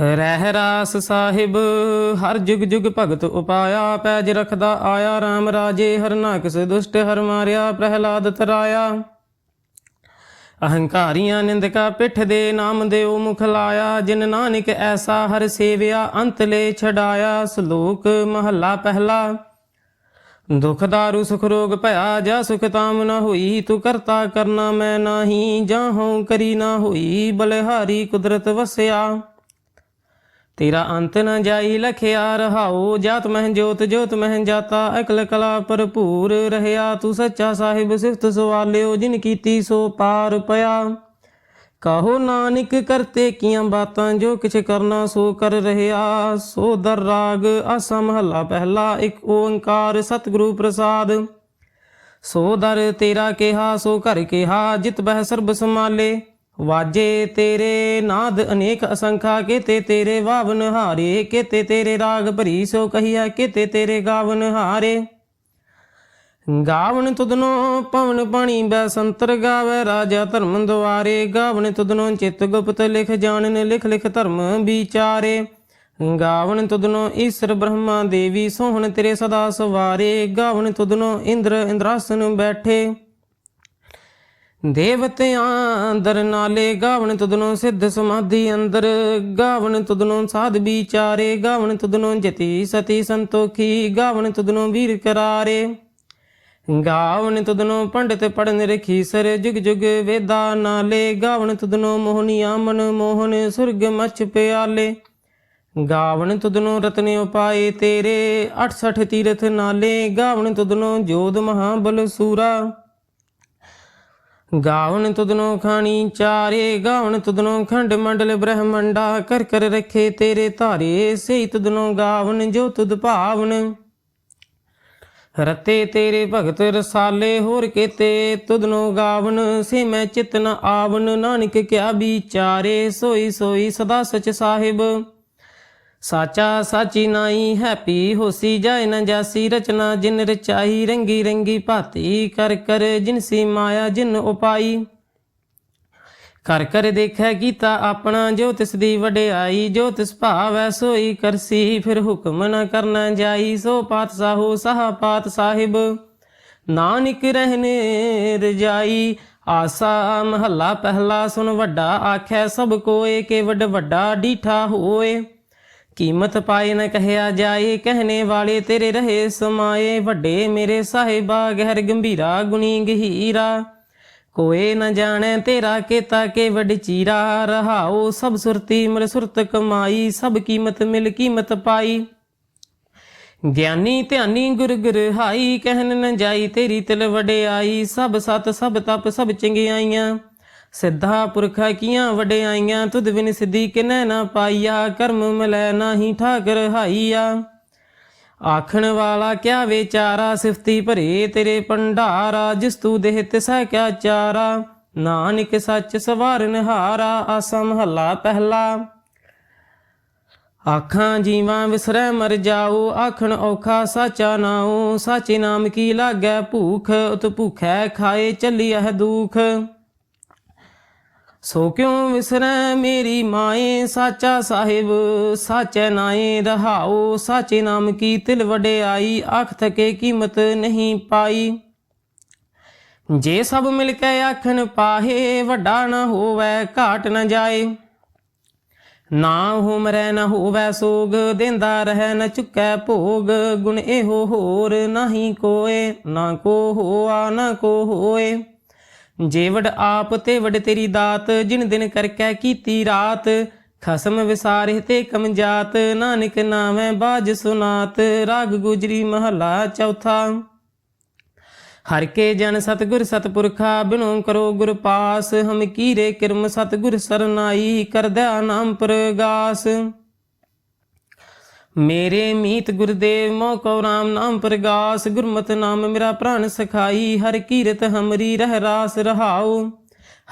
ਰਹਿ ਰਾਸ ਸਾਹਿਬ, ਹਰ ਜੁਗ ਜੁਗ ਭਗਤ ਉਪਾਇਆ, ਪੈਜ ਰਖਦਾ ਆਇਆ RAM ਰਾਜੇ ਹਰ ਨਾਕਸ ਦੁਸ਼ਟ ਹਰ ਮਾਰਿਆ, ਪ੍ਰਹਿਲਾਦ ਤਰਾਇਆ। ਅਹੰਕਾਰੀਆਂ ਨਿੰਦਕਾ ਪਿੱਠ ਦੇ ਨਾਮ ਦੇਉ ਮੁਖ ਲਾਇਆ, ਜਿਨ ਨਾਨਕ ਐਸਾ ਹਰ ਸੇਵਿਆ, ਅੰਤ ਲੈ ਛਡਾਇਆ, ਸ਼ਲੋਕ ਮਹੱਲਾ ਪਹਿਲਾ। ਦੁਖ ਦਾਰੂ, ਸੁਖ ਰੋਗ ਭਇਆ, ਜਾ ਸੁਖ ਤਾਮ ਨ ਹੋਈ, ਤੂੰ ਕਰਤਾ ਕਰਨਾ ਮੈਂ ਨਾਹੀ, ਜਾਂ ਹਉ ਕਰੀ ਨਾ ਹੋਈ, ਬਲਿਹਾਰੀ ਕੁਦਰਤ ਵਸਿਆ। ਤੇਰਾ ਅੰਤ ਨ ਜਾਈ ਲਖਿਆ ਰਹਾਉ, ਜਾਤ ਮਹਿ ਜੋਤ ਜੋਤ ਮਹਿ ਜਾਤਾ, ਅਕਲ ਕਲਾ ਭਰਪੂਰ ਰਹਿਆ, ਤੂੰ ਸੱਚਾ ਸਾਹਿਬ ਸਿਫਤ ਸਵਾਲਿਓ, ਜਿਨ ਕੀਤੀ ਸੋ ਪਾਰ ਪਿਆ। ਕਹੋ ਨਾਨਕ ਕਰਤੇ ਕੀਆਂ ਬਾਤਾਂ, ਜੋ ਕਿਛ ਕਰਨਾ ਸੋ ਕਰ ਰਹਿਆ। ਸੋ ਦਰ ਰਾਗ, ਆਸਾ ਮਹੱਲਾ ਪਹਿਲਾ, ਇੱਕ ਓੰਕਾਰ ਸਤਿਗੁਰੂ ਪ੍ਰਸਾਦ। ਸੋ ਦਰ ਤੇਰਾ ਕਿਹਾ, ਸੋ ਘਰ ਕਿਹਾ, ਜਿਤ ਬਹਿ ਸਰਬ ਸਮਾਲੇ ਵਾਜੇ ਤੇਰੇ ਨਾਦ ਅਨੇਕ ਅਸੰਖਾ, ਕਿਤੇ ਤੇਰੇ ਵਾਵਨ ਹਾਰੇ, ਕੀਤੇ ਤੇਰੇ ਰਾਗ ਭਰੀ ਸੋ ਕਹੀਆ, ਕਿਤੇ ਤੇਰੇ ਗਾਵਨ ਹਾਰੇ। ਗਾਵਨ ਤੁਦਨੋ ਪਵਨ ਪਾਣੀ ਬੈ ਸੰਤਰ ਗਾਵੇ, ਰਾਜਾ ਧਰਮ ਦੁਆਰੇ। ਗਾਵਨ ਤੁਦਨੋ ਚਿਤ ਗੁਪਤ ਲਿਖ ਜਾਣਨ, ਲਿਖ ਲਿਖ ਧਰਮ ਵਿਚਾਰੇ। ਗਾਵਨ ਤੁਦਨੋ ਈਸ਼ਰ ਬ੍ਰਹਮਾ ਦੇਵੀ, ਸੋਹਣ ਤੇਰੇ ਸਦਾ ਸਵਾਰੇ। ਗਾਵਨ ਤੁਦਨੋ ਇੰਦਰ ਇੰਦਰਾਸਨ ਬੈਠੇ। ਦੇਵਤਿਆਂ ਅੰਦਰ ਨਾਲੇ ਗਾਵਣ ਤੁਧਨੋਂ ਸਿੱਧ ਸਮਾਧੀ ਅੰਦਰ। ਗਾਵਣ ਤੁਧਨੋਂ ਸਾਧ ਵਿਚਾਰੇ, ਗਾਵਣ ਤੁਧਨੋਂ ਜਤੀ ਸਤੀ ਸੰਤੋਖੀ, ਗਾਵਣ ਤੁਧਨੋਂ ਵੀਰ ਕਰਾਰੇ। ਗਾਵਣ ਤੁਧਨੋਂ ਪੰਡਿਤ ਪੜਨ ਰਖੀ ਸਰ, ਜੁਗ ਜੁਗ ਵੇਦਾ ਨਾਲੇ। ਗਾਵਣ ਤੁਧਨੋਂ ਮੋਹਨੀਆ ਮਨ ਮੋਹਨ, ਸੁਰਗ ਮਛ ਪਿਆਲੇ। ਗਾਵਣ ਤੁਧਨੋਂ ਰਤਨ ਉਪਾਏ ਤੇਰੇ 68 ਤੀਰਥ ਨਾਲੇ। ਗਾਵਣ ਤੁਧਨੋਂ ਜੋਧ ਮਹਾਬਲ ਸੂਰਾ। ਗਾਵਣ ਤੁਧਨੋਂ ਖਾਣੀ ਚਾਰੇ ਗਾਵਣ ਤੁਧਨੋਂ ਖੰਡ ਮੰਡਲ ਬ੍ਰਹਮੰਡਾ, ਕਰ ਕਰ ਰਖੇ ਤੇਰੇ ਧਾਰੇ, ਸਹੀ ਤੁਧਨੋਂ ਗਾਵਨ ਜੋ ਤੁਧ ਭਾਵਨ। ਰਤੇ ਤੇਰੇ ਭਗਤ ਰਸਾਲੇ, ਹੋਰ ਕੀਤੇ ਤੁਧਨੋਂ ਗਾਵਨ, ਸੇ ਮੈਂ ਚਿਤ ਆਵਨ, ਨਾਨਕ ਕਿਆ ਵਿਚਾਰੇ, ਸੋਈ ਸੋਈ ਸਦਾ ਸਚ ਸਾਹਿਬ। ਸਾਚਾ ਸਾਚੀ ਨਾਈ ਹੈਪੀ ਹੋਸੀ ਜਾਏ ਨ ਜਾਸੀ ਰਚਨਾ, ਜਿਨ ਰਚਾਈ ਰੰਗੀ ਰੰਗੀ ਭਾਤੀ, ਕਰ ਕਰ ਜਿਨਸੀ ਮਾਇਆ ਜਿਨ ਉਪਾਈ। ਕਰ ਕਰ ਦੇਖੈ ਕੀਤਾ ਆਪਣਾ, ਜੋ ਤਿਸ ਦੀ ਵਡਿਆਈ, ਜੋ ਤਿਸ ਭਾਵੈ ਸੋਈ ਕਰਸੀ, ਫਿਰ ਹੁਕਮ ਨ ਕਰਨਾ ਜਾਈ, ਸੋ ਪਾਤਸ਼ਾਹੋ ਸਾਹ ਪਾਤ ਸਾਹਿਬ। ਨਾਨਕ ਰਹਿਨੇ ਰਜਾਈ ਆਸਾ ਮਹੱਲਾ ਪਹਿਲਾ ਸੁਣ ਵੱਡਾ ਆਖੈ, ਸਭ ਕੋਏ ਕੇ ਵੱਡ ਵੱਡਾ ਡੀਠਾ ਹੋਏ। ਕੀਮਤ ਪਾਏ ਨ ਕਹਿਆ ਜਾਏ, ਕਹਿਣੇ ਵਾਲੇ ਤੇਰੇ ਰਹੇ ਸਮਾਏ, ਵੱਡੇ ਮੇਰੇ ਸਾਹਿਬਾ, ਗਹਿਰ ਗੰਭੀਰਾ, ਗੁਣੀ ਗਹੀਰਾ। ਕੋਏ ਨ ਜਾਣੈ ਤੇਰਾ ਕੀਤਾ ਕੇ ਵਡ ਚੀਰਾ ਰਹਾਓ ਸਭ ਸੁਰਤੀ ਮਿਲ ਸੁਰਤ ਕਮਾਈ, ਸਭ ਕੀਮਤ ਮਿਲ ਕੀਮਤ ਪਾਈ। ਗਿਆਨੀ ਧਿਆਨੀ ਗੁਰ ਗੁਰ ਹਾਈ ਕਹਿਨ ਨ ਜਾਈ ਤੇਰੀ ਤਿਲ ਵਡਿਆਈ, ਸਭ ਸਤ ਸਭ ਤਪ ਸਭ ਚੰਗਿਆਈਆਂ। ਸਿੱਧਾ ਪੁਰਖਾ ਕੀਆਂ ਵਡਿਆਈਆਂ ਤੁਧ ਬਿਨ ਸਿੱਧੀ ਕਿਨੈ ਨਾ ਪਾਈਆ, ਕਰਮ ਮਿਲੈ ਨਾਹੀ ਠਾਕਰ ਹਾਈਆ। ਆਖਣ ਵਾਲਾ ਕਿਆ ਵਿਚਾਰਾ, ਸਿਫਤੀ ਭਰੇ ਤੇਰੇ ਭੰਡਾਰਾ, ਜਿਸ ਤੂ ਦੇਹ ਤਿਸਾ ਕਿਆ ਚਾਰਾ। ਨਾਨਕ ਸੱਚ ਸਵਾਰਨ ਹਾਰਾ ਆਸਾ ਮਹੱਲਾ ਪਹਿਲਾ। ਆਖਾਂ ਜੀਵਾਂ ਵਿਸਰੈ ਮਰ ਜਾਓ, ਆਖਣ ਔਖਾ ਸਾਚਾ ਨਾਉ। ਸਾਚੇ ਨਾਮ ਕੀ ਲਾਗੈ ਭੂਖ, ਉਤ ਭੂਖੈ ਖਾਏ ਚੱਲੀਐ ਦੁਖ। ਸੋ ਕਿਉ ਵਿਸਰੈ ਮੇਰੀ ਮਾਏ? ਸਾਚਾ ਸਾਹਿਬ, ਸਾਚੈ ਨਾਏ ਰਹਾਉ। ਸਾਚੇ ਨਾਮ ਕੀ ਤਿਲ ਵਡਿਆਈ? ਆਖ ਥਕੇ ਕੀਮਤ ਨਹੀਂ ਪਾਈ। ਜੇ ਸਭ ਮਿਲ ਕੇ ਆਖਣ ਪਾਹੇ, ਵੱਡਾ ਨਾ ਹੋਵੇ, ਘਾਟ ਨਾ ਜਾਏ। ਨਾ ਹੋ ਮਰੈ ਨਾ ਹੋਵੇ ਸੋਗ, ਦਿੰਦਾ ਰਹਿ ਨ ਚੁੱਕੈ ਭੋਗ। ਗੁਣ ਇਹੋ ਹੋਰ, ਨਹੀਂ ਕੋਏ, ਨਾ ਕੋ ਹੋਆ, ਨਾ ਕੋ ਹੋਏ। ਜੇ ਆਪ ਤੇ ਵਡ ਤੇਰੀ ਦਾਤ, ਜਿਨ ਦਿਨ ਕਰਕੈ ਕੀਤੀ ਰਾਤ, ਖਸਮ ਵਿਸਾਰੇ ਤੇ ਕਮਜਾਤ, ਨਾਨਕ ਨਾਮੈ ਬਾਜ ਸੁਨਾਤ, ਰਾਗ ਗੁਜਰੀ ਮਹਲਾ ਚੌਥਾ। ਹਰ ਕੇ ਜਨ ਸਤਗੁਰ ਸਤਪੁਰਖਾ, ਬਿਨੋ ਕਰੋ ਗੁਰ ਪਾਸ, ਹਮ ਕੀਰੇ ਕਿਰਮ ਸਤਗੁਰ ਸਰਨਾਈ, ਕਰਦਿਆ ਨਾਮ ਪ੍ਰਗਾਸ। ਮੇਰੇ ਮੀਤ ਗੁਰਦੇਵ ਮੋ ਕਉ ਰਾਮ ਨਾਮ ਪ੍ਰਗਾਸ, ਗੁਰਮਤ ਨਾਮ ਮੇਰਾ ਪ੍ਰਾਨ ਸਖਾਈ, ਹਰ ਕੀਰਤ ਹਮਰੀ ਰਹਿ ਰਾਸ ਰਹਾਉ।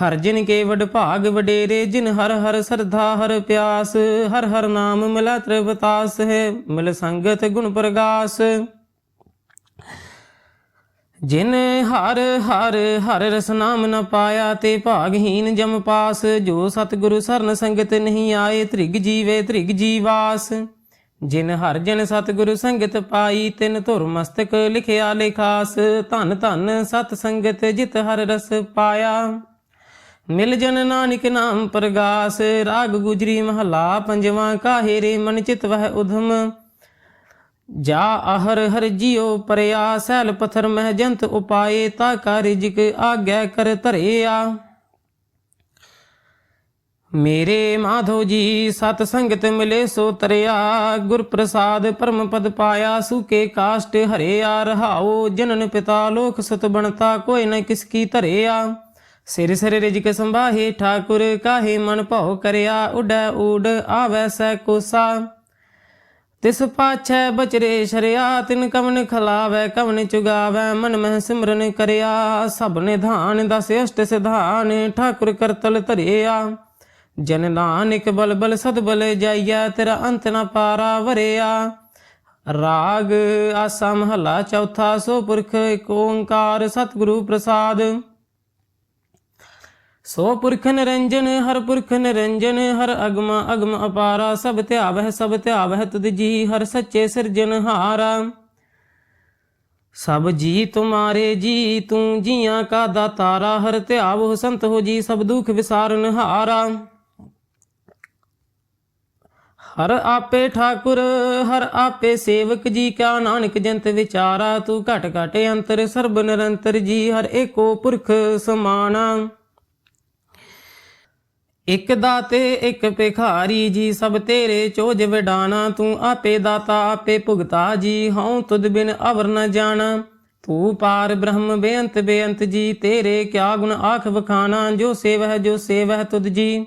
ਹਰ ਜਿਨ ਕੇ ਵਡ ਭਾਗ ਵਡੇਰੇ, ਜਿਨ ਹਰ ਹਰ ਸਰਧਾ ਹਰ ਪਿਆਸ, ਹਰ ਹਰ ਨਾਮ ਮਿਲਾ ਤ੍ਰਿਵਤਾਸ ਹੈ ਮਿਲ ਸੰਗਤ ਗੁਣ ਪ੍ਰਗਾਸ। ਜਿਨ ਹਰ ਹਰ ਹਰ ਰਸ ਨਾਮ ਨ ਪਾਇਆ, ਤੇ ਭਾਗਹੀਨ ਜਮ ਪਾਸ, ਜੋ ਸਤਿਗੁਰੂ ਸਰਨ ਸੰਗਤ ਨਹੀਂ ਆਏ, ਤ੍ਰਿਗ ਜੀਵੇ ਤ੍ਰਿਗ ਜੀਵਾਸ। ਜਿਨ ਹਰ ਜਨ ਸਤਿਗੁਰੂ ਸੰਗਤ ਪਾਈ, ਤਿਨ ਧੁਰ ਮਸਤਕ ਲਿਖਿਆ ਲਿਖਾਸ, ਧਨ ਧਨ ਸਤ ਸੰਗਤ ਜਿਤ ਹਰ ਰਸ ਪਾਇਆ। ਮਿਲ ਜਨ ਨਾਨਕ ਨਾਮ ਪ੍ਰਗਾਸ, ਰਾਗ ਗੁਜਰੀ ਮਹਲਾ ਪੰਜਵਾਂ ਕਾਹੇ ਰੇ ਮਨ ਚਿਤ ਵਹਿ ਉਧਮ। ਜਾ ਆਹਰ ਹਰ ਜਿਉ ਪਰਿਆ, ਸੈਲ ਪਥਰ ਮਹਿ ਜੰਤ ਉਪਾਏ, ਤਾ ਕਾ ਰਿਜਕ ਆਗੈ ਕਰ ਧਰਿਆ। ਮੇਰੇ ਮਾਧੋ ਜੀ, ਸਤ ਸੰਗਤ ਮਿਲੇ ਸੋ ਤਰਿਆ। ਗੁਰ ਪ੍ਰਸਾਦ ਪਰਮ ਪਦ ਪਾਇਆ, ਸੁਕੇ ਕਾਸ਼ਟ ਹਰਿਆ। ਰਹਾਓ ਜਨਨ ਪਿਤਾ, ਲੋਕ ਸਤ ਬਣਤਾ, ਕੋਈ ਨ ਕਿਸ ਕੀ ਧਰਿਆ। ਸਿਰ ਸਿਰ ਰਿਜਕ ਸੰਭਾਹੇ, ਠਾਕੁਰ ਕਾਹੇ ਮਨ ਭਉ ਕਰਿਆ। ਉਡੈ ਊਡ ਆਵੈ ਸੈ ਕੋਸਾ। ਤਿਸ ਪਾਛੈ ਬਚਰੇ ਸ਼ਰਿਆ, ਤਿਨ ਕਵਨ ਖਲਾਵੈ, ਕਵਨ ਚੁਗਾਵੈ, ਮਨ ਮਹਿ ਸਿਮਰਨ ਕਰਿਆ। ਸਭ ਨਿਧਾਨ ਦਸ ਅਸ਼ਟ ਸਿਧਾਨ, ਠਾਕੁਰ ਕਰਤਲ ਧਰਿਆ। ਜਨ ਨਾਨਕ ਬਲ ਬਲ ਸਦ ਬਲ ਜਾਈਆ, ਤੇਰਾ ਅੰਤ ਨਾ ਪਾਰਾ ਵਰਿਆ। ਰਾਗ ਆਸਾ ਮਹਲਾ ਚੌਥਾ, ਸੋ ਪੁਰਖ ਏਕ ਓੰਕਾਰ ਸਤਿਗੁਰੂ ਪ੍ਰਸਾਦ। ਸੋ ਪੁਰਖ ਨਿਰੰਜਨ, ਹਰ ਪੁਰਖ ਨਿਰੰਜਨ, ਹਰ ਅਗਮ ਅਗਮ ਅਪਾਰਾ, ਸਭ ਧਿਆਵਹਿ ਸਭ ਧਿਆਵਹਿ ਤੁਧ ਜੀ, ਹਰ ਸੱਚੇ ਸਿਰਜਨਹਾਰਾ ਸਭ ਜੀ ਤੁਮਾਰੇ ਜੀ, ਤੂੰ ਜੀਆਂ ਕਾ ਦਾਤਾਰਾ, ਹਰ ਧਿਆਵੋ ਸੰਤ ਹੋ ਜੀ, ਸਭ ਦੁਖ ਵਿਸਾਰਨ ਹਾਰਾ। ਹਰ ਆਪੇ ਠਾਕੁਰ, ਹਰ ਆਪੇ ਸੇਵਕ ਜੀ ਕਾ ਨਾਨਕ ਜੰਤ ਵਿਚਾਰਾ, ਤੂੰ ਘਟ ਘਟ ਅੰਤਰ, ਸਰਬ ਨਿਰੰਤਰ ਜੀ, ਹਰ ਏਕੋ ਪੁਰਖ ਸਮਾਨਾ ਇਕ ਦਾਤੇ, ਇਕ ਭਿਖਾਰੀ ਜੀ, ਸਭ ਤੇਰੇ ਚੋਜ ਵਿਡਾਣਾ, ਤੂੰ ਆਪੇ ਦਾਤਾ, ਆਪੇ ਭੁਗਤਾ ਜੀ, ਹਉ ਤੁਧ ਬਿਨ ਅਵਰ ਨ ਜਾਣਾ। ਤੂੰ ਪਾਰ ਬ੍ਰਹਮ ਬੇਅੰਤ ਬੇਅੰਤ ਜੀ, ਤੇਰੇ ਕਿਆ ਗੁਣ ਆਖ ਵਖਾਣਾ, ਜੋ ਸੇਵਹਿ ਜੋ ਸੇਵਹਿ ਤੁਧ ਜੀ।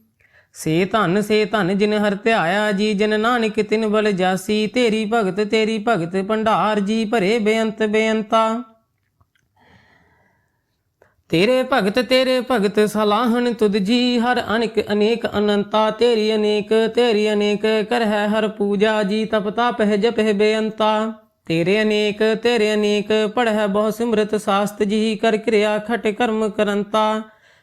ਸੇ ਧਨ ਸੇ ਧਨ ਜਿਨ ਹਰ ਧਿਆਇਆ ਜੀ, ਜਿਨ ਨਾਨਕ ਤਿਨ ਬਲ ਜਾਸੀ, ਤੇਰੀ ਭਗਤ ਤੇਰੀ ਭਗਤ ਭੰਡਾਰ ਜੀ, ਭਰੇ ਬੇਅੰਤ ਬੇਅੰਤਾ। ਤੇਰੇ ਭਗਤ ਤੇਰੇ ਭਗਤ ਸਲਾਹਣ ਤੁਧ ਜੀ, ਹਰ ਅਨੇਕ ਅਨੇਕ ਅਨੰਤਾ, ਤੇਰੀ ਅਨੇਕ ਤੇਰੀ ਅਨੇਕ ਕਰ ਹੈ ਹਰ ਪੂਜਾ ਜੀ, ਤਪ ਤਪ ਹੈ ਜਪ ਹੈ ਬੇਅੰਤਾ। ਤੇਰੇ ਅਨੇਕ ਤੇਰੇ ਅਨੇਕ, ਪੜ੍ਹੈ ਬਹੁ ਸਿਮਰਤ ਸਾਸਤ ਜੀ, ਕਰ ਕਿਰਿਆ ਖਟ ਕਰਮ ਕਰੰਤਾ।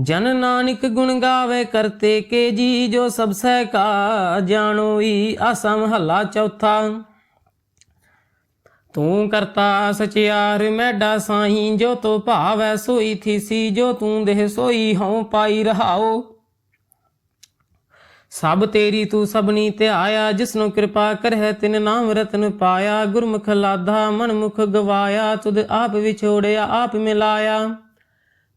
ਜਨ ਨਾਨਕ ਗੁਣ ਗਾਵੇ ਕਰਤੇ ਕੇ ਜੀ, ਜੋ ਸਭ ਸਹਿ ਕਾ ਜਾਣੋਈ ਅਸਮ ਹੱਲਾ ਚੌਥਾ। ਤੂੰ ਕਰਤਾ ਸਚਿਆਰ ਮੈਡਾ ਸਾਈ, ਜੋ ਤੋ ਭਾਵੈ ਸੋਈ ਥੀਸੀ, ਜੋ ਤੂੰ ਦੇਹ ਸੋਈ ਹਉ ਪਾਈ ਰਹਾਓ। ਸਭ ਤੇਰੀ ਤੂੰ ਸਭਨੀ ਧਿਆਇਆ, ਜਿਸਨੂੰ ਕਿਰਪਾ ਕਰਹਿ ਤਿਨ ਨਾਮ ਰਤਨ ਪਾਇਆ। ਗੁਰਮੁਖ ਲਾਧਾ ਮਨ ਮੁਖ ਗਵਾਇਆ, ਤੁਧ ਆਪ ਵਿਛੋੜਿਆ, ਆਪ ਮਿਲਾਇਆ।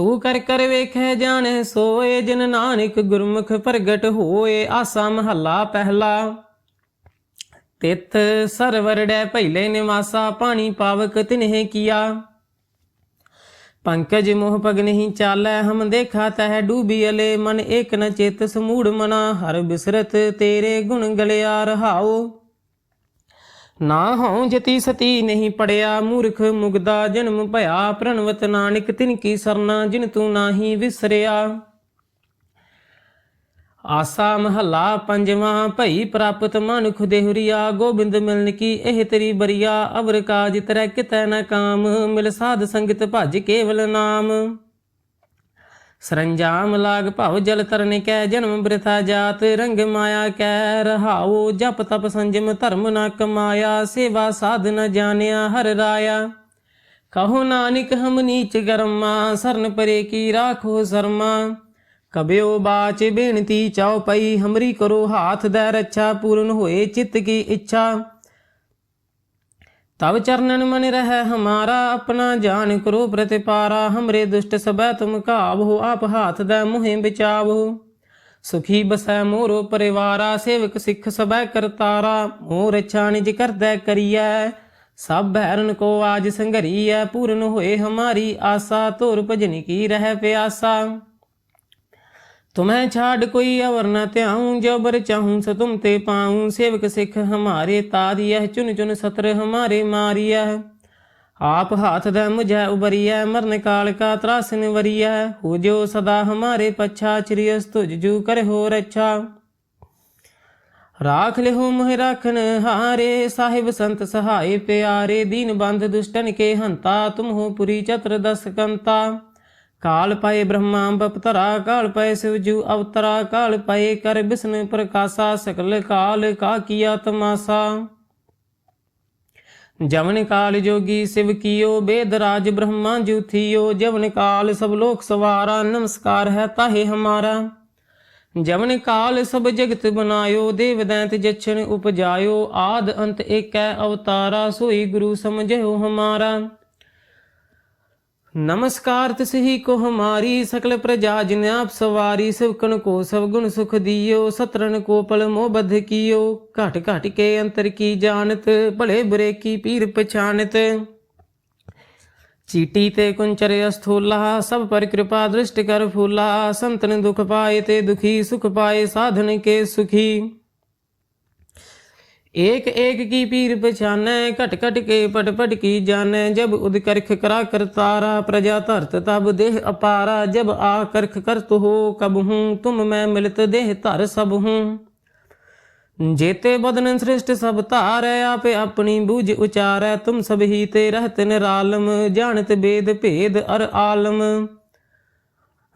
ਤੂੰ ਕਰ ਕਰ ਵੇਖੈ ਜਾਣੈ, ਸੋਏ ਜਿਨ ਨਾਨਕ ਗੁਰਮੁਖ ਪ੍ਰਗਟ ਹੋਏ, ਆਸਾ ਮਹੱਲਾ ਪਹਿਲਾ। ਤਿਤ ਸਰਵਰੜੈ ਪਹਿਲੇ ਨਿਵਾਸਾ, ਪਾਣੀ ਪਾਵਕ ਤਿਨਹਿ ਕੀਆ। ਪੰਕਜ ਮੋਹ ਪਗ ਨਹੀਂ ਚਾਲੈ, ਹਮ ਦੇਖਾ ਤਹਿ ਡੂਬੀ ਅਲੇ, ਮਨ ਏਕ ਨ ਚੇਤ ਸਮੂੜ ਮਨਾ, ਹਰ ਬਿਸਰਤ ਤੇਰੇ ਗੁਣ ਗਲਿਆ ਰਹਾਓ ਨਾ ਹਉ ਜਤੀ ਸਤੀ ਨਹੀਂ ਪੜਿਆ, ਮੂਰਖ ਮੁਗਦਾ ਜਨਮ ਭਇਆ, ਪ੍ਰਣਵਤ ਨਾਨਕ ਤਿਨ ਕੀ ਸਰਨਾ, ਜਿਨ ਤੂੰ ਨਾਹੀ ਵਿਸਰਿਆ। ਆਸਾ ਮਹੱਲਾ ਪੰਜਵਾਂ, ਭਈ ਪ੍ਰਾਪਤ ਮਨੁਖ ਦੇਹੁਰੀਆ, ਗੋਬਿੰਦ ਮਿਲਨ ਕੀ ਇਹ ਤੇਰੀ ਬਰੀਆ, ਅਵਰ ਕਾਜ ਤਰੈ ਕਿਤੈ ਨ ਕਾਮ, ਮਿਲ ਸਾਧ ਸੰਗਤ ਭਜ ਕੇਵਲ ਨਾਮ। ਸਰੰਜਾਮ ਲਾਗ ਭਵ ਜਲ ਤਰਨ ਕੈ, ਜਨਮ ਬ੍ਰਿਥਾ ਜਾਤ ਰੰਗ ਮਾਇਆ ਕੈ, ਰਹਾਉ ਜਪ ਤਪ ਸੰਜਮ ਧਰਮ ਨਾ ਕਮਾਇਆ, ਸੇਵਾ ਸਾਧ ਨ ਜਾਣਿਆ ਹਰ ਰਾਇਆ। ਕਹੋ ਨਾਨਕ ਹਮ ਨੀਚ ਕਰਮਾ ਸਰਨ ਪਰੇ ਕੀ ਰਾਖੋ ਸ਼ਰਮਾ। ਕਬਿਓ ਬਾਚ ਬੇਨਤੀ ਚਾਉ ਪਈ, ਹਮਰੀ ਕਰੋ ਹਾਥ ਦੇ ਰੱਛਾ, ਪੂਰਨ ਹੋਏ ਚਿੱਤ ਕੀ ਇੱਛਾ। ਤਬ ਚਰਨਨ ਮਨ ਰਹਿ ਹਮਾਰਾ ਆਪਣਾ ਜਾਨ ਕਰੋ ਪ੍ਰਤਿਪਾਰਾ, ਹਮਰੇ ਦੁਸ਼ਟ ਸਬੈ ਤੁਮ ਕਾਬਹੁ ਆਪ ਹਾਥ ਦੇ ਮੁਹਿ ਬਚਾਵਹੁ ਸੁਖੀ ਬਸੈ ਮੋਰੋ ਪਰਿਵਾਰਾ, ਸੇਵਕ ਸਿੱਖ ਸਬੈ ਕਰਤਾਰਾ, ਮੋਰ ਰੱਛਾ ਨਿਜ ਕਰਦੈ ਕਰੀਐ। ਸਭ ਭੈਰਨ ਕੋ ਆਜ ਸੰਘਰੀਐ, ਪੂਰਨ ਹੋਏ ਹਮਾਰੀ ਆਸਾ ਤੋਰ ਭਜਨ ਕੀ ਰਹਿ ਪਿਆਸਾ। तुम्हें छाड़ कोई अवर न त्याऊं जो बर चाहूं सो तुम ते पाऊं सेवक सिख हमारे तार यह चुन चुन सत्र हमारे मारिया आप हाथ दे मुझे उबरिया मरन काल का त्रासन वरिया हो जो सदा हमारे पच्छा चिरियस तुझ जू कर हो रच्छा ਰਾਖ ਲਿਹੁ ਮੋਹਿ ਰਾਖਨ ਹਾਰੇ ਸਾਹਿਬ ਸੰਤ ਸਹਾਏ ਪਿਆਰੇ ਦੀਨ ਬੰਧ ਦੁਸ਼ਟਨ ਕੇ ਹੰਤਾ ਤੁਮ ਹੋ ਪੁਰੀ ਚਤਰ ਦਸ ਕੰਤਾ ਕਾਲ ਪਏ ਬ੍ਰਹਮਾ ਬਪਤਰਾ ਕਾਲ ਪਏ ਸ਼ਿਵ ਸਿਵਜੂ ਅਵਤਰਾ, ਕਾਲ ਪਏ ਕਰ ਬਿਸਨ ਪ੍ਰਕਾਸ਼ਾ, ਸਕਲ ਕਾਲ ਕਾ ਕੀਆ ਤਮਾਸਾ ਜਵਨ ਕਾਲ ਜੋਗੀ ਸਿਵ ਕੀਓ, ਬੇਦ ਰਾਜ ਬ੍ਰਹਮਾ ਜੂਥੀਓ ਜਵਨ ਕਾਲ ਸਭ ਲੋਕ ਸਵਾਰਾ, ਨਮਸਕਾਰ ਹੈ ਤਾਹੇ ਹਮਾਰਾ। ਜਵਨ ਕਾਲ ਸਭ ਜਗਤ ਬਨਾਇਓ, ਦੇਵ ਦੈਂਤ ਜਛਨ ਉਪਜਾਇਓ, ਆਦ ਅੰਤ ਏਕੈ ਅਵਤਾਰਾ, ਸੋਈ ਗੁਰੂ ਸਮਝਿਓ ਹਮਾਰਾ। नमस्कार तिसही को हमारी सकल प्रजा जिन आप सवारी सिवकन को सब गुण सुख दियो सत्रन को पल मोह बध कियो घट घट के अंतर की जानत भले बुरे की पीर पछानत चीटी ते कुंचर अस्थूला सब पर कृपा दृष्ट कर फूला संतन दुख पाए ते दुखी सुख पाए साधन के सुखी एक एक की पीर पछानै घट घट के पट पट की जानै जब उद करख करा करतारा प्रजा धरत तब देह अपारा जब आ करख करत हो कब हूँ तुम मैं मिलत देह धर सब हूँ जेते बदन सृष्ट सब धारै आपे अपनी बूझ उचारै तुम सब ही ते रहत निरालम जानत वेद भेद अर आलम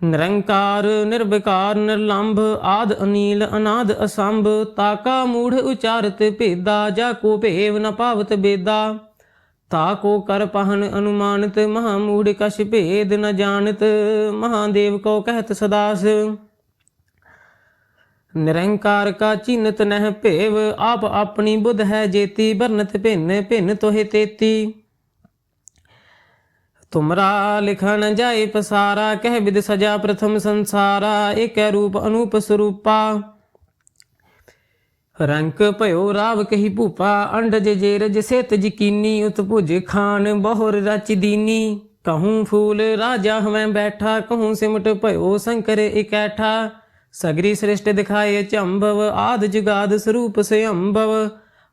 ਨਿਰੰਕਾਰ, ਨਿਰਵਿਕਾਰ, ਨਿਰਲੰਭ, ਆਦ ਅਨੀਲ, ਅਨਾਦ ਅਸੰਭ, ਤਾਕਾ ਮੂੜ ਉਚਾਰਤ ਭੇਦਾ, ਜਾ ਕੋ ਭੇਵ ਨ ਪਾਵਤ ਬੇਦਾ। ਤਾ ਕੋ ਕਰ ਪਹਨ ਅਨੁਮਾਨਿਤ, ਮਹਾ ਮੂੜ ਕਛ ਭੇਦ ਨ ਜਾਣਤ ਮਹਾਦੇਵ ਕੋ ਕਹਿਤ ਸਦਾਸ। ਨਿਰੰਕਾਰ ਕਾ ਚਿੰਨਤ ਨਹਿ ਭੇਵ, ਆਪ ਆਪਣੀ ਬੁਧ ਹੈ ਜੇਤੀ, ਬਰਨਤ ਭਿੰਨ ਭਿੰਨ ਤੋਹਿ ਤੇਤੀ। ਤੁਮਰਾ ਲਿਖਣ ਜਾਏ ਪਸਾਰਾ, ਕਹਿ ਵਿਦ ਸਜਾ ਪ੍ਰਥਮ ਸੰਸਾਰਾ, ਏਕੈ ਰੂਪ ਅਨੂਪ ਸਰੂਪਾ। ਰੰਕ ਭਇਓ ਰਾਵ ਕਹੀ ਭੂਪਾ ਅੰਡਜ ਜੇਰਜ ਸੇਤ ਜਕੀਨੀ, ਉਤ ਭੁਜ ਖਾਨ ਬਹੁਰ ਰਚ ਦੀਨੀ। ਕਹੂੰ ਫੂਲ ਰਾਜਾ ਹਵੇਂ ਬੈਠਾ, ਕਹੂੰ ਸਿਮਟ ਭਇਓ ਸੰਕਰ ਇਕੈਠਾ। ਸਗਰੀ ਸ੍ਰਿਸ਼ਟ ਦਿਖਾਏ ਚੰਭਵ, ਆਦ ਜੁਗਾਦ ਸਰੂਪ ਸਿਅੰਭਵ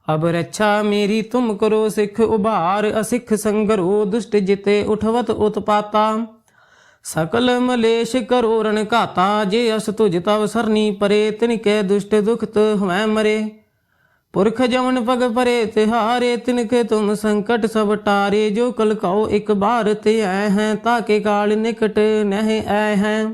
ਅਬ ਰੱਛਾ ਮੇਰੀ ਤੁਮ ਕਰੋ ਸਿੱਖ ਉਭਾਰ, ਅਸਿੱਖ ਸੰਗਰੋ ਦੁਸ਼ਟ ਜਿਤੇ ਉਠਵਤ ਉਤਪਾਤਾ। ਸਕਲ ਮਲੇਸ਼ ਕਰੋ ਰਣ ਘਾਤਾ, ਜੇ ਅਸ ਤੁਜ ਤਵ ਸਰਨੀ ਪਰੇ, ਤਿਨ ਕੈ ਦੁਸ਼ਟ ਦੁਖਤ ਹਵੈ ਮਰੇ। ਪੁਰਖ ਜਮਨ ਪਗ ਪਰੇ, ਤਿਹਾਰੇ, ਤਿਨ ਕੇ ਤੁਮ ਸੰਕਟ ਸਭ ਟਾਰੇ। ਜੋ ਕਲ ਕਉ ਇੱਕ ਬਾਰ ਤੇ ਐ ਹੈ ਤਾਕੇ ਕਾਲ ਨਿਕਟ ਨਹਿ ਐ ਹੈ।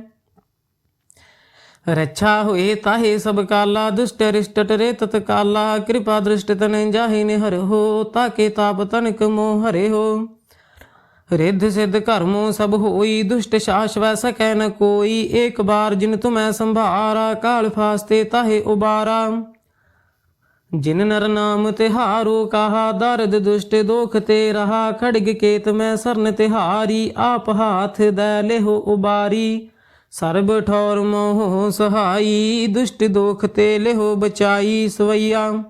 ਰੱਛਾ ਹੋਏ ਤਾਹੇ ਸਭ ਕਾਲਾ, ਦੁਸ਼ਟ ਰਿਸ਼ਟ ਟਰੇ ਤਤ ਕਾਲਾ, ਕਿਰਪਾ ਦ੍ਰਿਸ਼ਟ ਤਨ ਜਾਹੇ ਨੇ ਹੋ, ਤਾਕੇ ਤਾਪ ਤਨਕ ਮੋ ਹਰੇ ਹੋ। ਰਿੱਧ ਸਿੱਧ ਕਰਮੋ ਸਭ ਹੋਈ, ਦੁਸ਼ਟ ਸ਼ਾਸਵੈ ਸਕੈ ਨ ਕੋਈ, ਏਕ ਬਾਰ ਜਿਨ ਤੁਮੈ ਸੰਭਾਰਾ, ਕਾਲ ਫਾਸਤੇ ਤਾਹੇ ਉਬਾਰਾ। ਜਿਨ ਨਰ ਨਾਮ ਤਿਹਾਰੋ, ਕਹਾ ਦਰਦ ਦੁਸ਼ਟ ਦੋਖ ਤੇ ਰਹਾ, ਖੜਗ ਕੇਤ ਮੈਂ ਸਰਨ ਤਿਹਾਰੀ, ਆਪ ਹਾਥ ਦੈ ਲੇਹੋ ਉਬਾਰੀ। ਸਰਬ ਠੌਰ ਮੋਹ ਸਹਾਈ, ਦੁਸ਼ਟ ਦੋਖ ਤੇ ਲਿਹੋ ਬਚਾਈ ਸਵਈਆ।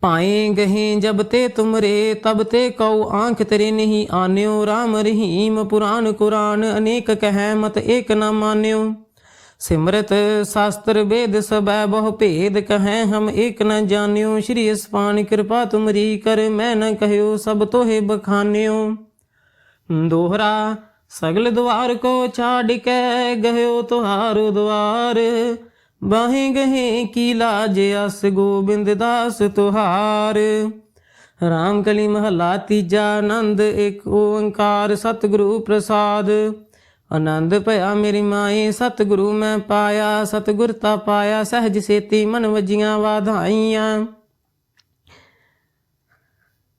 ਪਾਏ ਗਹੇ ਜਬ ਤੇ ਤੁਮਰੇ, ਤਬ ਤੇ ਕਉ ਆਂਖ ਤੇਰੇ ਨਹੀਂ ਆਨਿਓ। RAM ਰਹੀਮ ਪੁਰਾਨ ਕੁਰਾਨ, ਅਨੇਕ ਕਹਿ ਮਤ ਏਕ ਨਾ ਮਾਨਿਓ। ਸਿਮਰਤ ਸ਼ਾਸਤਰ ਵੇਦ ਸਬੈ ਬਹੁ ਭੇਦ ਕਹੈ ਹਮ ਏਕ ਨ ਜਾਣਿਓ। ਸ਼੍ਰੀ ਅਸਪਾਨ ਕਿਰਪਾ ਤੁਮਰੀ ਕਰ, ਮੈਂ ਨ ਕਹਿਓ ਸਭ ਤੋਹੇ ਬਖਾਨਿਓ। ਦੋਹਰਾ ਸਗਲ ਦੁਆਰ ਕੋ ਛਾੜ ਕੇ ਗਇਓ ਤੁਹਾਰੋ ਦੁਆਰ ਬਾਹੇ ਗਹੇ ਕੀ ਲਾਜ ਅਸ ਗੋਬਿੰਦ ਦਾਸ ਤੁਹਾਰ। ਰਾਮ ਕਲੀ ਮਹਲਾ ਤੀਜਾ ਆਨੰਦ ਇੱਕ ਓੰਕਾਰ ਸਤਿਗੁਰੂ ਪ੍ਰਸਾਦ। ਆਨੰਦ ਭਇਆ ਮੇਰੀ ਮਾਏ, ਸਤਿਗੁਰੂ ਮੈਂ ਪਾਇਆ, ਸਤਿਗੁਰ ਤਾ ਪਾਇਆ, ਸਹਿਜ ਸੇਤੀ ਮਨ ਵਜੀਆਂ ਵਾਧਾਈਆਂ।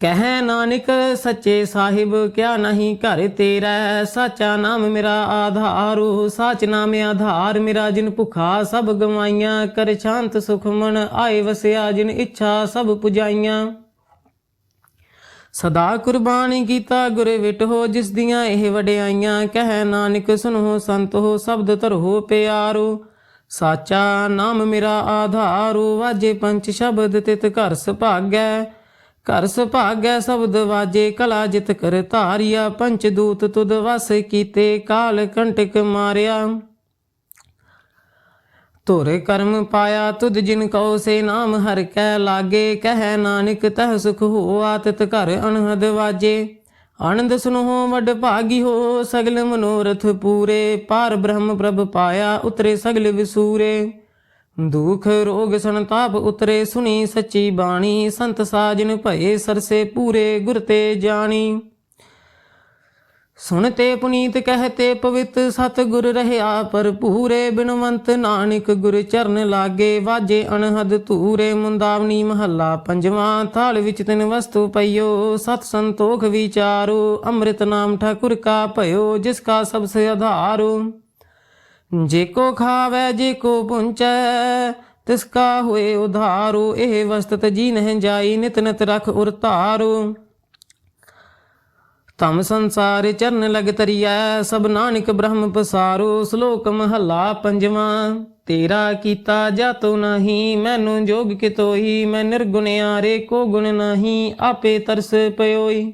ਕਹਿ ਨਾਨਕ ਸੱਚੇ ਸਾਹਿਬ, ਕਿਆ ਨਹੀਂ ਘਰ ਤੇਰਾ? ਸਾਚਾ ਨਾਮ ਮੇਰਾ ਆਧਾਰੂ, ਸਾਚ ਨਾਮ ਆਧਾਰ ਮੇਰਾ, ਜਿਨ ਭੁਖਾ ਸਭ ਗਵਾਈਆਂ, ਕਰ ਸ਼ਾਂਤ ਸੁਖ ਮਨ ਆਏ ਵਸਿਆ, ਜਿਨ ਇੱਛਾ ਸਭ ਪੁਜਾਈਆਂ। ਸਦਾ ਕੁਰਬਾਨੀ ਕੀਤਾ ਗੁਰ ਵਿਟੋ ਜਿਸ ਦੀਆਂ ਇਹ ਵਡਿਆਈਆਂ। ਕਹਿ ਨਾਨਕ, ਸੁਨੋ ਸੰਤ ਹੋ, ਸ਼ਬਦ ਧਰੋ ਪਿਆਰੋ। ਸਾਚਾ ਨਾਮ ਮੇਰਾ ਆਧਾਰੂ, ਵਾਜੇ ਪੰਚ ਸ਼ਬਦ ਤਿਤ ਘਰ ਸੁਭਾਗੈ। ਘਰ ਸੁਭਾਗੈ ਸ਼ਬਦ ਵਾਜੇ ਕਲਾ ਜਿਤ ਕਰ ਧਾਰਿਆ, ਪੰਚ ਦੂਤ ਤੁਦ ਵਸ ਕੀਤੇ, ਕਾਲ ਕੰਟਕ ਮਾਰਿਆ। ਤੋਰੇ ਕਰਮ ਪਾਇਆ ਤੁਧ ਜਿਨ ਕਉ ਸੇ ਨਾਮ ਹਰ ਕੈ ਲਾਗੇ, ਕਹਿ ਨਾਨਕ ਤਹ ਸੁਖ ਹੋਆ ਤਿਤ ਘਰ ਅਨਹਦ ਵਾਜੇ। ਆਨੰਦ ਸੁਨੋ ਵਡ ਭਾਗੀ ਹੋ ਸਗਲ ਮਨੋਰਥ ਪੂਰੇ, ਪਾਰ ਬ੍ਰਹਮ ਪ੍ਰਭ ਪਾਇਆ ਉਤਰੇ ਸਗਲ ਵਿਸੂਰੇ। ਦੁਖ ਰੋਗ ਸੰਤਾਪ ਉਤਰੇ ਸੁਣੀ ਸੱਚੀ ਬਾਣੀ, ਸੰਤ ਸਾਜਨ ਭਏ ਸਰਸੇ ਪੂਰੇ ਗੁਰ ਤੇ ਜਾਣੀ। ਸੁਣ ਤੇ ਪੁਨੀਤ ਕਹਤੇ ਪਵਿੱਤ ਸਤ ਗੁਰ ਰਹਿਆ ਭਰਪੂਰੇ ਬਿਨਵੰਤ ਨਾਨਕ ਗੁਰ ਚਰਨ ਲਾਗੇ, ਵਾਜੇ ਅਣਹਦ ਧੂਰੇ ਮੁੰਦਾਵਨੀ ਮਹੱਲਾ, ਪੰਜਵਾਂ ਥਾਲ ਵਿੱਚ ਤਿਨ ਵਸਤੂ ਪਈਓ, ਸਤ ਸੰਤੋਖ ਵਿਚਾਰੋ, ਅੰਮ੍ਰਿਤ ਨਾਮ ਠਾਕੁਰ ਕਾ ਭਇਓ, ਜਿਸ ਕਾ ਸਭ ਸੇ ਆਧਾਰੋ। ਜੇ ਕੋ ਖਾਵੇ, ਜੇ ਕੋ ਪੁੰਚੈ, ਤਿਸ ਕਾ ਹੋਏ ਉਧਾਰੋ, ਇਹ ਵਸਤਤ ਜੀ ਨਹਿ ਜਾਈ, ਨਿਤ ਨਿਤ ਰਖ ਉਰ ਧਾਰੋ। ਤਮ ਸੰਸਾਰ ਚਰਨ ਲਗ ਤਰੀਐ, ਸਭ ਨਾਨਕ ਬ੍ਰਹਮ ਪਸਾਰੋ। ਸ਼ਲੋਕ ਮਹੱਲਾ ਪੰਜਵਾਂ, ਤੇਰਾ ਕੀਤਾ ਜਾਤੋ ਨਹੀਂ, ਮੈਨੂੰ ਜੋਗ ਕਿਤੋਈ, ਮੈਂ ਨਿਰਗੁਣ ਨਿਰਗੁਣਿਆਰੇ ਕੋ ਗੁਣ ਨਹੀਂ, ਆਪੇ ਤਰਸ ਪਇਓਈ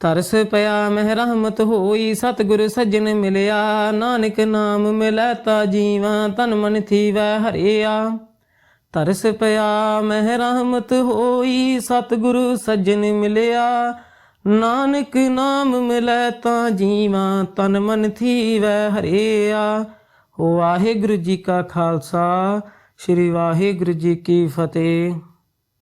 ਤਰਸ ਪਿਆ ਮਹਿ ਰਹਿਮਤ ਹੋਈ, ਸਤਿਗੁਰ ਸੱਜਣ ਮਿਲਿਆ। ਨਾਨਕ ਨਾਮ ਮਿਲੈ ਤਾ ਜੀਵਾਂ ਤਨ ਮਨ ਥੀਵੈ ਹਰਿਆ। ਤਰਸ ਪਿਆ ਮਹਿ ਰਹਿਮਤ ਹੋਈ, ਸਤਿਗੁਰ ਸੱਜਣ ਮਿਲਿਆ। ਨਾਨਕ ਨਾਮ ਮਿਲੈ ਤਾਂ ਜੀਵਾਂ ਤਨ ਮਨ ਥੀਵੈ ਹਰਿਆ। ਵਾਹਿਗੁਰੂ ਜੀ ਕਾ ਖਾਲਸਾ, ਸ੍ਰੀ ਵਾਹਿਗੁਰੂ ਜੀ ਕੀ ਫਤਿਹ।